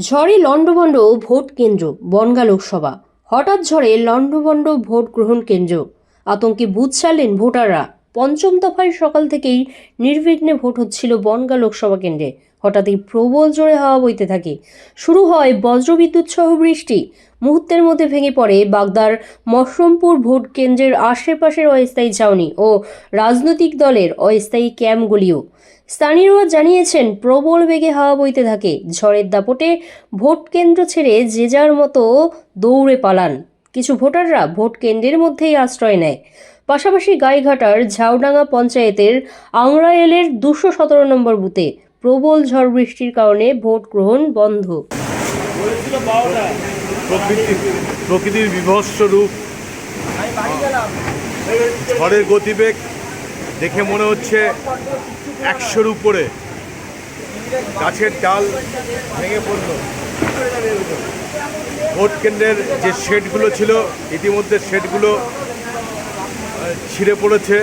ঝড়ে লণ্ডভণ্ড ভোট কেন্দ্র, বনগা লোকসভা। হঠাৎ ঝড়ে লণ্ডভণ্ড ভোট গ্রহণ কেন্দ্র। আতঙ্কে বুথ ছাড়লেন ভোটাররা। পঞ্চম দফায় সকাল থেকেই নির্বিঘ্নে ভোট হচ্ছিল বনগা লোকসভা কেন্দ্রে। হঠাৎই প্রবল জোরে হাওয়া বইতে থাকে। শুরু হয় বজ্রবিদ্যুৎ সহ বৃষ্টি। মুহূর্তের মধ্যে ভেঙে পড়ে বাগদার মশরমপুর ভোট কেন্দ্রের আশেপাশের অস্থায়ী ছাউনি ও রাজনৈতিক দলের অস্থায়ী ক্যাম্পগুলিও। স্থানীয়রা জানিয়েছেন, প্রবল বেগে হাওয়া বইতে থাকে। ঝড়ের দাপটে ভোট কেন্দ্র ছেড়ে যে যার মতো দৌড়ে পালান। কিছু ভোটাররা ভোট কেন্দ্রের মধ্যেই আশ্রয় নেয়। পাশাপাশি গাইঘাটার ঝাউডাঙ্গা পঞ্চায়েতের আংরায়েলের দুশো সতেরো নম্বর বুথে প্রবল ঝড় বৃষ্টির কারণে ভোট গ্রহণ বন্ধ। প্রকৃতির বিভৎস রূপ। ঝড়ের গতিবেগ দেখে মনে হচ্ছে একশোর উপরে। গাছের ডাল ভেঙে পড়ল। ভোট কেন্দ্রের যে শেডগুলো ছিল ইতিমধ্যে শেডগুলো ছিঁড়ে পড়েছে।